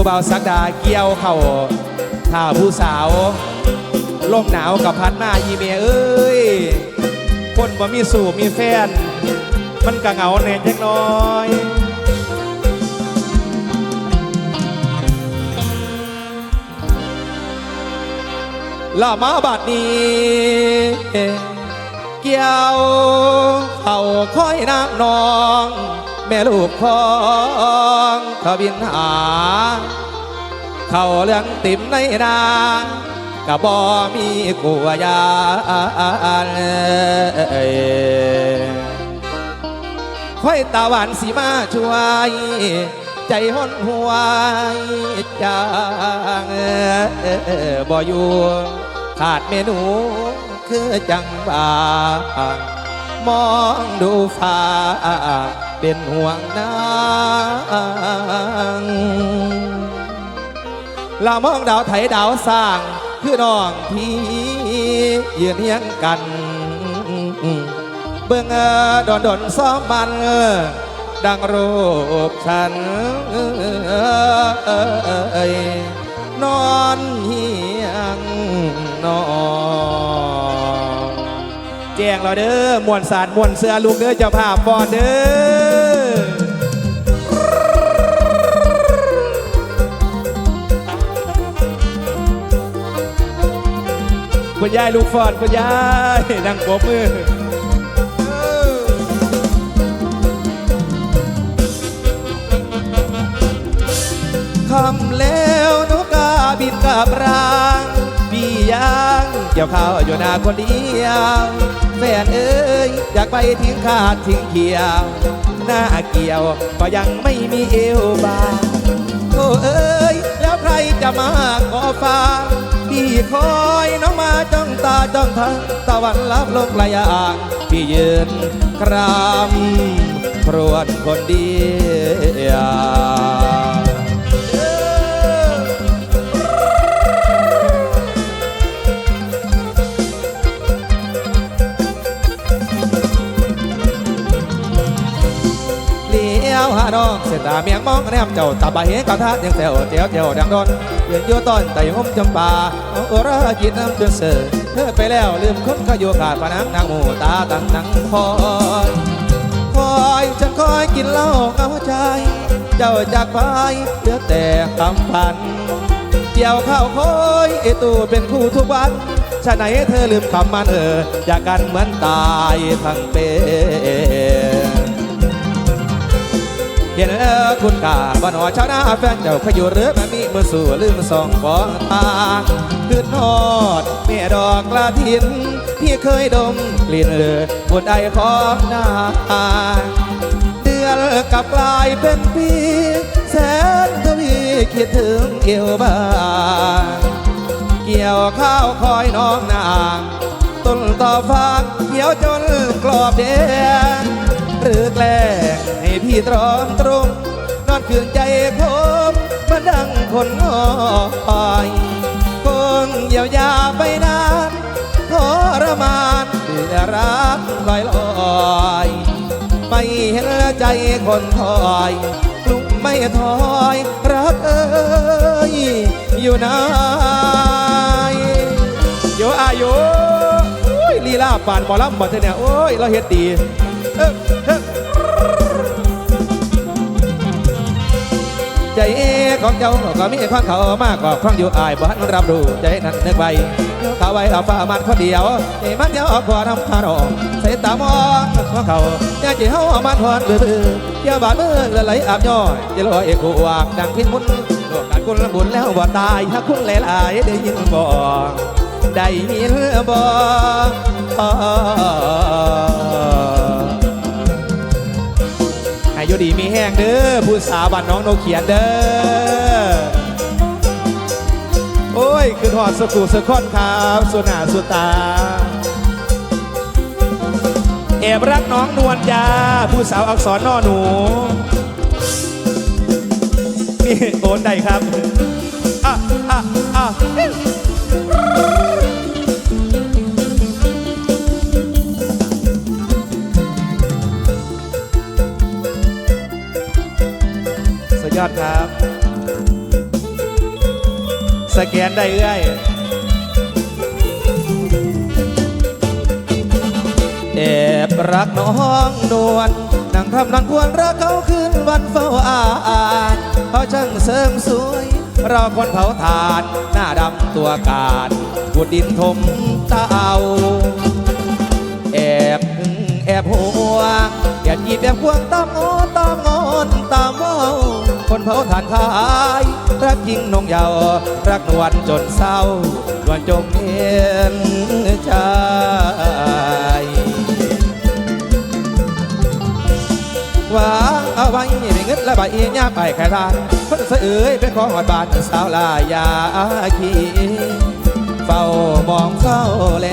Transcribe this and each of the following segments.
ผู้บ่าสักดาเกี่ยวเข่าท่าผู้สาวลมหนาวกับพัดมายีเมเอ้ย คนบ่มีสู่มีแฟน มันก็เหงาแน่จักน้อยละมาบัดนี้ เกี่ยวเขาค่อยนางนอง แม่ลูกของทบินหา เขาเรื่องติ่มในนากะบ่มีกัวยานค่อยตาหวานสีมาช่วย ใจห้นหวยจางบ่อยู่ขาดเมนูคือจังบามองดูฟ้า เป็นห่วงนางเรามองดาวไถดาวสร้าง คือน้องพี่ยืนเฮียงกัน เบิ่งเออดอนดอนซ้อมมัน ดังรูปฉันนอนเฮียงนอน แจ้งเราเด้อมวนสารมวนเสื้อลูกเด้อเจ้าภาพบอดเด้อคุณยายลูกฟอดคุณยายนั่งปรบมือคำแล้วนกกาบินกับรางพี่ยังเกี่ยวข้าวอยู่หน้าคนเดียวแฟนเอ้ยอยากไปทิ้งขาดทิ้งเขียว หน้าเกี่ยวก็ยังไม่มีเอวบางโอ้เอ้ยแล้วใครจะมาขอฟังพี่คอยน้องมาจ้องตาจ้องทางตะวันลับลงปลายอ่างพี่ยืนครำครวญคนเดียว ตาเมียงมองแนมเจ้าตาบะเหกะทะยังแซวเจียวเจียวดังดนเยืนอยู่ต้นแต่ยังมจำปาโอระกินน้ำจนเสือเธอไปแล้วลืมคนขาอยู่ขาดปะนังนางหมูตาตั้งนังคอยคอยฉันคอยกินเหล้าเอาใจ เจ้าจากไปเหลือแต่คำพันเกี่ยวข้าวคอยไอตูเป็นคู่ทุกวันชะไหนเธอลืมคำมันเออจากกันเหมือนตายทั้งเป็น เห็นเออคุณกาบ้านอชาวนาแฟนเจ้าขอยู่เรือแบบนี้มือสู่ลืมสองบองทางคืนทอดเมียดอกกระถินที่เคยดมกลิ่นเออบนไอของนาเดือนกับกลายเป็นปีแสนทวีคิดถึงเอวบางเกี่ยวข้าวคอยน้องนางต้นต่อฟางเขียวจนกรอบแดงหรือแกล้ง ให้พี่ตรอมตรง นอนเคืองใจคมมันดังคนงอยคงเยียวยาไปนานทรมานเดือรักลอยลอยไม่เห็นใจคนถอยกลุ่มไม่ถอยรักเอ้ยอยู่ไหนโยอาโยโอ้ยลีลาปานหมอลำหมดเนี่ยโอ้ย เราเฮ็ดดีเออ ของเจ้าก็มีความเขามากกว่าความอยู่อายบ้านรับรู้ใจนั้นนึกไว้เขาไว้เอาฟ้ามันคนเดียวไอ้มันเดียวเอาขวาทำพานองใส่ตามองของเขาอย่าจีเฮาเอามันทอนเบื่อๆอย่าบาดมือละไหลอาบย่อยจะลอยเอกวากดังพินมุนโลกการคุณบุญแล้วบ่ตายถ้าคุณหลายๆได้ยินบ่ได้ยินบ่ อยู่ดีมีแห้งเด้อผู้สาวบ้านน้องโนเขียนเด้อ โอ้ยคือหอดสกูสะคอนครับสุนาสุตาเอบรักน้องนวลจาผู้สาวอักษรนอหนูนี่โอนได้ครับอะอะอะ ยอดครับ สแกนได้เอ้ยแอบรักน้องนวลนั่งทำนังควรรักเขาคืนวันเฝ้าอ่านเขาช่างเสริมสวย เราคนเผาถ่าน หน้าดำตัวการกุดดินถมตาเต้าแอบหึงแอบหัวแอบยีบแบบควงตามงอตามงอนตามเว้า คนเผาถ่านขาย รักจริงนงเยาว รักนวลจนเศร้านวลจงเห็นใจวางเอาไว้ในเงินและใบย่าไปแค่ทานคนเสยเอ๋ยเป็นของหอดบานสาวลายาคีเฝ้ามองเฝ้าแล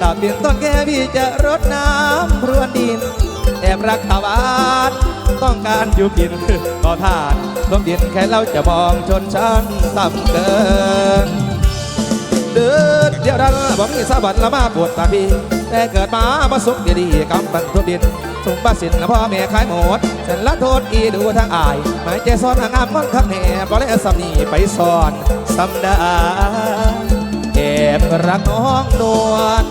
ตาเปลี่ยนต้นแก่พี่จะรดน้ำพรวนดิน แอบรักตาวาน ต้องการอยู่กินก็ทานลมดินแค่เราจะมองชนชั้นต่ำเกินเดินเดียวดันบ่มีสะบัดละมาปวดตาพี่แต่เกิดมาประสบดีๆกำบันทุบดินสมบัติสินพ่อแม่ขายหมดฉันละโทษอีดูทางอายหมายใจซ้อนงามมันคักแน่บ่ได้สำนีไปซ่อนสำดาแอบรักน้องนวล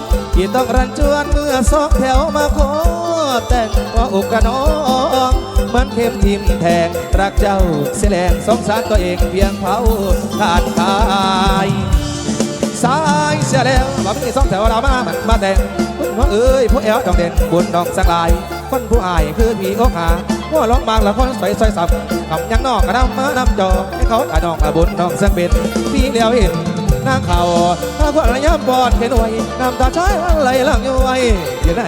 ที่ต้องรันจวนเมื่อสองแถวมาขอแต่งว่าอุกกะน้องมือนเข็มทิมแทงรักเจ้าเสียแรงสงสารตัวเองเพียงเผาขาดกายสายเสียแล้วว่ามีสองแถวเรามามันมาแต่งคุณน้องเอ้ยผู้แอวดองเด่นบุญดองสักลาย คนผู้อายคือผีอกหาหัวร้องบางละคนใส่ซอยสับคำยังนอกกระนำมานำจอให้เขาตาดองอาบุญดองสังเป็นพี่เลี้ยวเห็น นางเขาถ้าคนระยำบอดเข็นหวยน้ำตาช้อยไหลหลังอยู่ไว้อยู่ไหน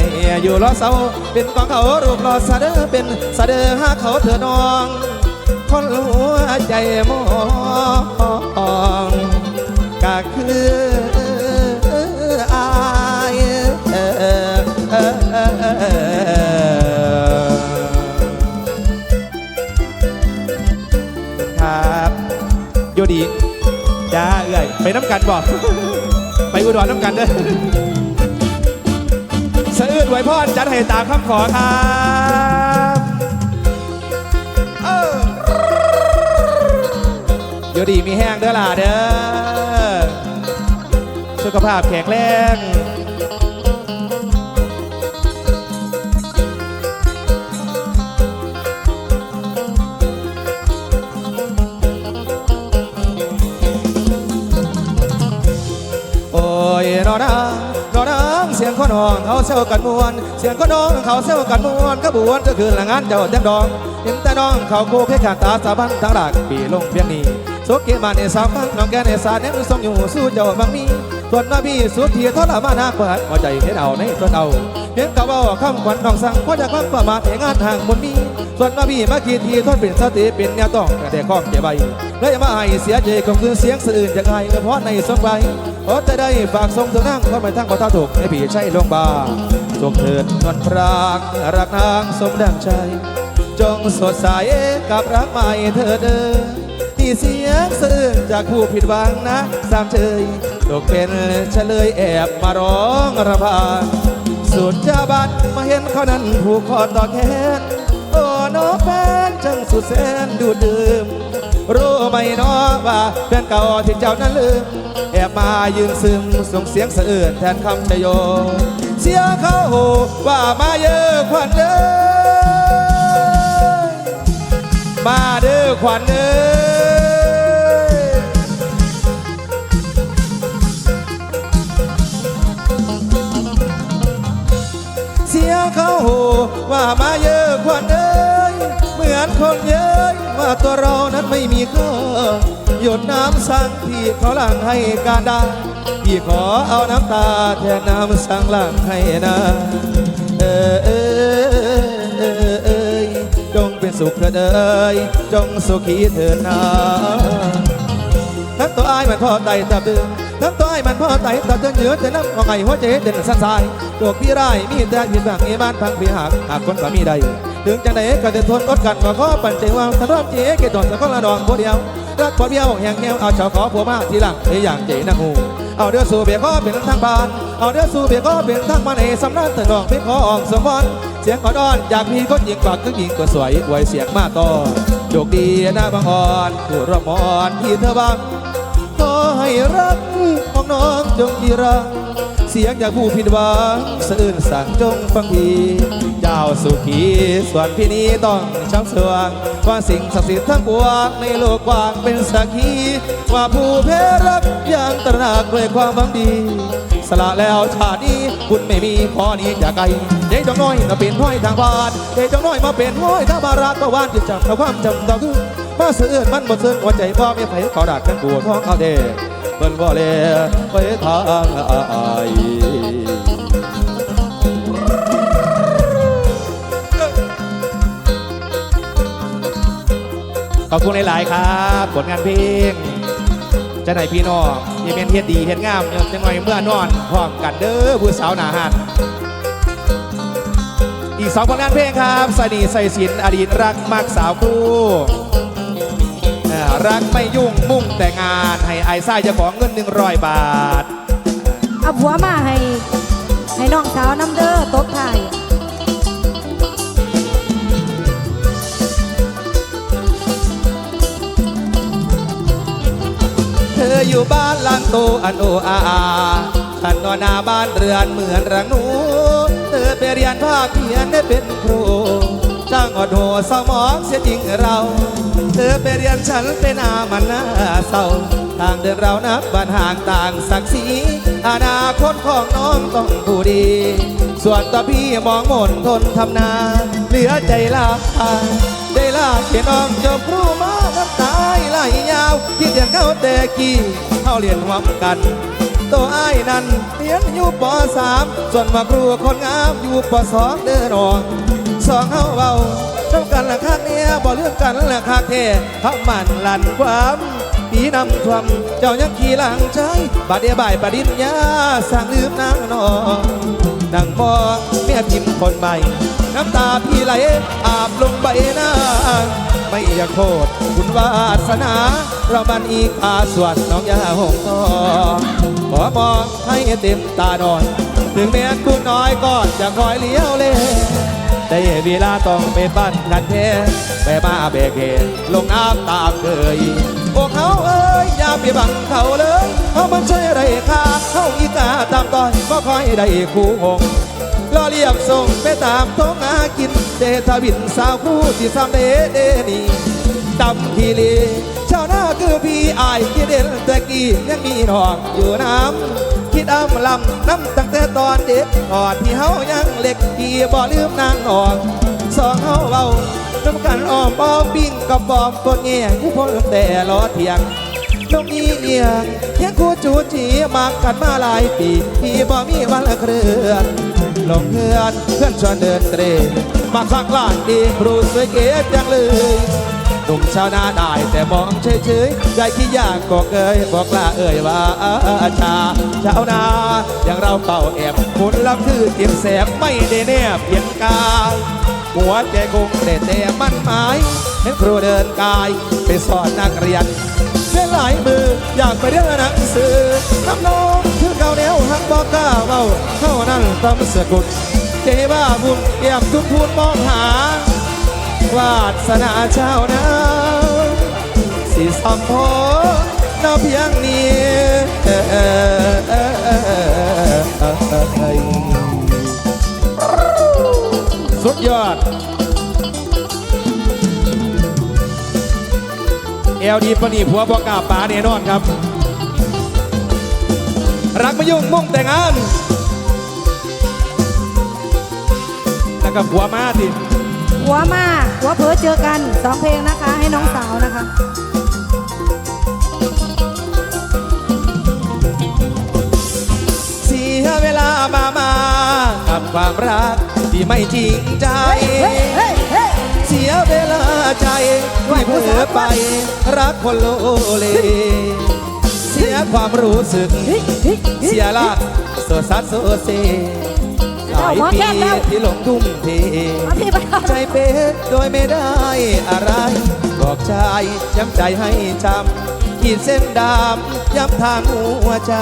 อยู่รอเสาเป็นกองเขารูปรอสะเดอเป็นสะเดอหาเขาเธอน้อง คนหัวใจมองก็คืออายครับโยดี จ้าเอื่อยไปน้ำกันบอกไปอุดรน้ำกันเด้อสะอื้นไว้พ่อจัดให้ตามคำขอครับเอออยู่ดีมีแห้งเด้อล่ะเด้อสุขภาพแข็งแรง สียงคนนองเขาเซลกันมวน เสียงคนนองเขาเซลกันมวนขบวนก็คือละงานเจ้าแต้มดองเห็นแต่น้องเขาโคกให้ขาดตาสาบันทั้งหลักปีลงเพียงนี้สุกิมาในสามพังน้องแกในสาเน้นทรงอยู่สู้เจ้าบางมีส่วนมาพี่สุดที่ทรมานนักเปิดหัวใจเห็นเอาในตัวเอาเพียงกะบว่าคำขวัญน้องสั่งเพราะจากความประมาทเหงานหางบนมี ส่วนมาพี่มาคิดทีทนเป็นสติเป็นแนวต้องแต่ข้องเก็บไว้เลยมาให้เสียใจคงคือเสียงสะอื่นจากไอ้เพราะในสมไปเพราะจะได้ฝากทรงเธอนั่งคนไม่ทั้งบ่ท่าถูกให้พี่ใช่ลงบาจงเถิดนวลพรางรักนางสมดังใจ จงสดใสกับรักใหม่เธอเดินที่เสียงสะอื้นจากผู้ผิดหวังนะสามเชยตกเป็นเฉลยแอบมาร้องระบายสุดจาบันมาเห็นเขานั้นผูกคอต่อแขน น้องแฟนจังสุดแสนดูดื่มรู้ไหมน้อว่าแฟนเก่าที่เจ้านั้นลืม แอบมายืนซึมส่งเสียงสะอื้นแทนคำชโย เสียเขาว่ามาเยอะควันเด้อมาเด้อขวัญเอ้ย เขาโหว่ามาเยอะขวัญเอ้ยเหมือนคนเย้ยว่าตัวเรานั้นไม่มีค่าหยดน้ำสั่งพี่ขอหลังให้การได้พี่ขอเอาน้ำตาแทนน้ำสั่งหลังให้นะเออเออเออจงเป็นสุขเถิดเอ่ยจงสุขีเถิดนาทั้งตัวอายมันพ่อไตตับดือ ทั้งตัวอยมันพ่อไตตับเดือนเยือแต่น้ำของไอ้หัวใจเด่นสันสายพวกพี่ไร่มีแต่ผิดบางเอบ้านพังพี่หักหากคนก็มีใดถึงจังใดก็จะทนอดกันมาขอปั่นใจว่าสำหรับเจ๊เกตอนสักคนละดองผู้เดียวรักพอเดียวแห่งแก้วเอาเฉาขอผัวมาทีหลังในอย่างเจนักหูเอาเดือสู่เบียก็เป็นทางบ้านเอาเดือสู่เบียก็เป็นทางมาในสำนักตะนองเป็นขออองสมพรเสียงอ่อนๆอยากมีคนยิงปากก็ยิงก็สวยไวยเสียงมาต่อโชคดีนะบางอ่อนผู้รอมอ่อนที่เธอบัง ให้รักของน้องจงกีรังเสียงจากผู้ผิดหวังสะอื้นสั่งจงฟังพีเจ้าสุขีส่วนพี่นี้ต้องช่างสว่างว่าสิ่งศักดิ์สิทธิ์ทั้งปวงในโลกกว้างเป็นสักขีว่าผู้แพ้รักยังตระหนักด้วยความหวังดีสละแล้วชาตินี้คุณไม่มีพอนี้จากไกลเด็กจงน้อยมาเป็นห้อยทางบ้านเด็กจงน้อยมาเป็นห้อยทางบารักประวานจิตจับเอาความจำต่อคือ มาเสื่อนมันหมดเสื่อนหัวใจพ่ม่ไผขอดักกันปวดท้องเอาเด้เปิ้นบ่เลไปทางอายขอบคุณหลาย ๆ ครับ ผลงานเพลงจะไหนพี่น้องยังเป็นเฮ็ดดีเฮ็ดงามเนอะจังหน่อยเมื่อนอนพร้อมกันเด้อผู้สาวหนาหันอีกสองผลงานเพลงครับสนีใส่สินอดีตรักมากสาวค รูเอ่อรักไม่ยุ่งมุ่งแต่งาน ให้ไอ้ไส้จะของเงินหนึ่งร้อยบาท เอาผัวมาให้ ให้น้องสาวน้ำเด้อตบไทายเธออยู่บ้านหลังโตอันโออาอาฉันนอนหน้าบ้านเรือนเหมือนรังหนู เธอไปเรียนภาคเพียนได้เป็นครู จ้างอดโหสมองเสียจริงเรา เธอไปเรียนฉันเป็นอามันน่าเศร้าต่างเดินเรานับบ้านห่างต่างศักดิ์ศรีอนาคตของน้องต้องผู้ดี ส่วนตัวพี่มองหม่นทนทำนา เหลือใจลาได้ลาเขียนน้องจบครูมาน้ำตายไหลยาวคิดอย่างเขาแต่กี้เขาเรียนหวังกันตัวอ้ายนั้นเรียนอยู่ปสามส่วนมาครูคนงามอยู่ปสองเดินออก สองเฮาเบาต้องกันละคักเนี่ยบ่เรื่องกันละคักเท่ทำมันลั่นความปีนำทวมเจ้ายังขี่หลังใจบาดเดียบ่ายปดิญญาสั่งลืมนางนองนั่งมองเมียพิมพ์คนใหม่น้ำตาพี่ไหลอาบลงใบหน้าไม่อยากโทษคุณวาสนา เราบันอีกอาส่วนน้องยาหงทองขอมองให้เต็มตาดอนถึงแม้คุณน้อยก็จะคอยเลี้ยวเล่ ได้เวลาต้องไปปั้นกันเทไปมาเบกเกลงน้ำตามเคยพวกเขาเอ้ยอย่าไปบังเขาเลยเขามันใช่ไรค่าเขาอีกาตามตอนก็คอยได้คู่หงรอเรียบส่งไปตามท้องหากินเดทวินสาวคู่ที่ซ้ำเดเดนี่ตำทีเลชาวนาคือพี่อายที่เด่นตะกี้ยังมีนองอยู่น้ำ คิดอำลำน้ำตั้งแต่ตอนเด็กก่อนที่เฮายังเล็กที่บ่ลืมนางนองสองเฮาเบาน้ำกันอ้อมป้อมปิ้งกับบอมกดแง่ผู้พ้นแต่ล้อเทียงน้องอีเอียงยังคู่จูจีมากันมาหลายปีพี่บ่มีวันเคลื่อนลงเพื่อนเพื่อนชวนเดินเตรมาข้างล่างดีครูสวยเก๋จังเลย หนุ่มชาวนาได้แต่มองเฉยๆใจที่ยากก็เกยบอกลาเอ่ยว่าอาชาชาวนาอย่างเราเป่าแอบคุณลับคือเจ็บแสบไม่ได้แนบเพียนกาหัวใจคงแต่แต่มันหมายเห็นครูเดินกายไปสอนนักเรียนเส้นหลายมืออยากไปเรียนหนังสือทำน้องคือเก่าแนวหักบอกก้าเบาเท่านั้นตำสกุลเจบ้าบุญเกี่ยมทุกพูนมองหา วาสนาชานาสิสัมพอนาเพียงนี้สุดยอดเอลดีปนีผัวบอกกาป๋าแน่นอนครับ รักไม่ยุ่งมุ่งแต่งงานแล้วก็ผัวมาสิ หัวมาหัวเผลอเจอกันสองเพลงนะคะ ให้น้องสาวนะคะเสียเวลามามากับความรักที่ไม่จริงใจเฮ้ยเฮ้ยเฮ้ยเสียเวลาใจที่เผลอไป รักคนโลเล เสียความรู้สึกเฮ้ยเฮ้ยเฮ้ยเสียหลักโซซัดโซเซ หลายเอาหัวปีแก้มแล้วที่หลงทุ่มเทเอาพี่ไปก่อนใจเป๊ะโดยไม่ได้อะไร บอกใจย้ำใจให้จำขีดเส้นดำย้ำทางหัวใจ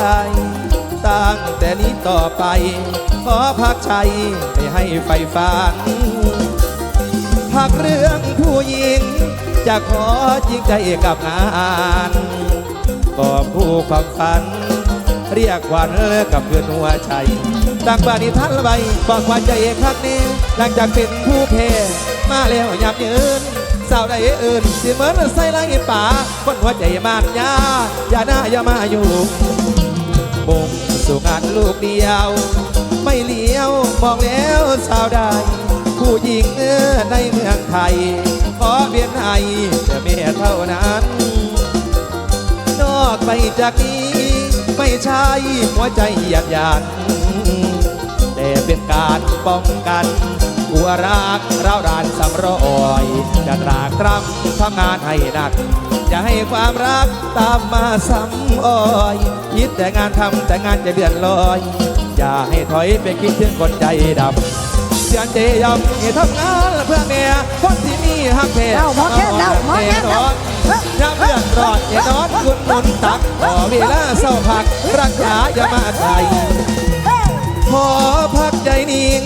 ตั้งแต่นี้ต่อไป ขอพักใจไม่ให้ไฟฟันพักเรื่องผู้หญิง จะขอจริงใจกับงานขกอบผู้ความฝัน เรียกขวัญกับเพื่อนหัวใจดังบานิทันละใบบอกว่าใจคักนี้หลังจากเป็นผู้เพมาแล้วหยับยืนสาวใดเอื่นสิเหมือนใส่ลายป่าคนหัวใจมานยาอย่าหน้าอย่ามาอยู่มุ่งสู่งานลูกเดียว ไม่เลี้ยวมองแล้วสาวใดผู้หญิงในเมืองไทย ขอเบียนให้แต่เมียเท่านั้น นอกไปจากนี้ ไม่ใช่หัวใจหยาดหยาดแต่เป็นการป้องกันกลัวรักเรารานสำรอยจะตรากรำทำงานให้หนักอย่าให้ความรักตามมาซ้ำอ้อยคิดแต่งานทำแต่งานจะเดือนลอย อย่าให้ถอยไปคิดถึงคนใจดำ สียนเจยำให้ทำงานเพื่อเมียคนที่มีฮักแท้เอาหมอแค่เอาหมอแค่เอาอย่าเพื่อนรอดอย่านอนคุณนนตักขอเวลาเศร้าพักรักษาอย่ามาไกลขอพักใจนิ่ง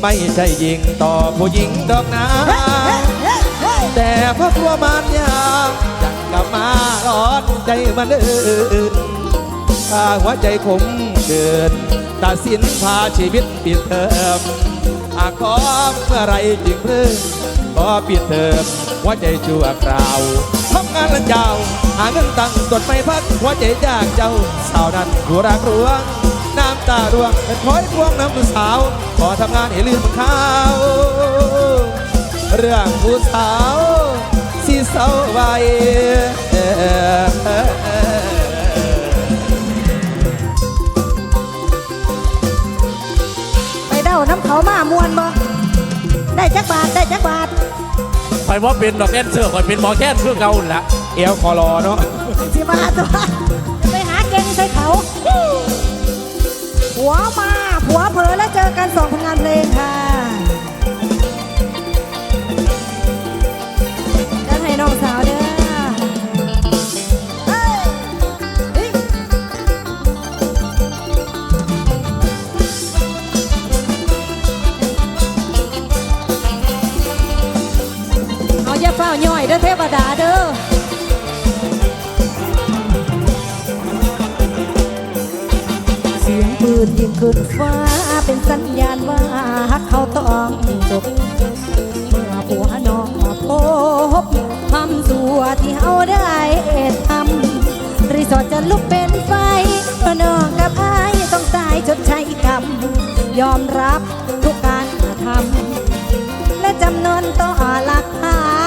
ไม่ใช่ยิงต่อผู้หญิงดอกนาแต่เพราะกลัวมันยากจังกลับมาร้อนใจมันอื่นถ้าหัวใจขมเกินตัดสินพาชีวิตปิดเทอม อาขอเมื่อไรจึงเริ่มขอปิดเทอมหัวใจชั่วคราวทำงานลันยาว หาเงินตังตดไม่พักหัวใจยากเจ้า สาวนั้นหัวรักรวง น้ำตาร่วงเป็นคอยพวงน้ำสาว ขอทำงานให้ลืมข้าว เรื่องผู้สาวสีเศร้าไว้ มามวนบ่ได้จักบาทได้จักบาทไปว่าเป็นดอกแอนเซอร์คอยเป็นหมอแค่นคือเก่าหั่นละเอวคอรอเนาะสิบาทตัวจะไปหาเก่งใส่เขาผัวมาผัวเผลอแล้วเจอกันสองผลงานเพลงค่ะจะ ขึ้นฟ้าเป็นสัญญาณว่าฮักเขาต้องจบ เมื่อผัวน้องพบทำสัวที่เขาได้ทำรีสอร์ทจะลุกเป็นไฟเพราะน้องกับไอ้ายต้องตายชดใช้กรรม ยอมรับทุกการกระทำและจำนวนต่อหลักฐาน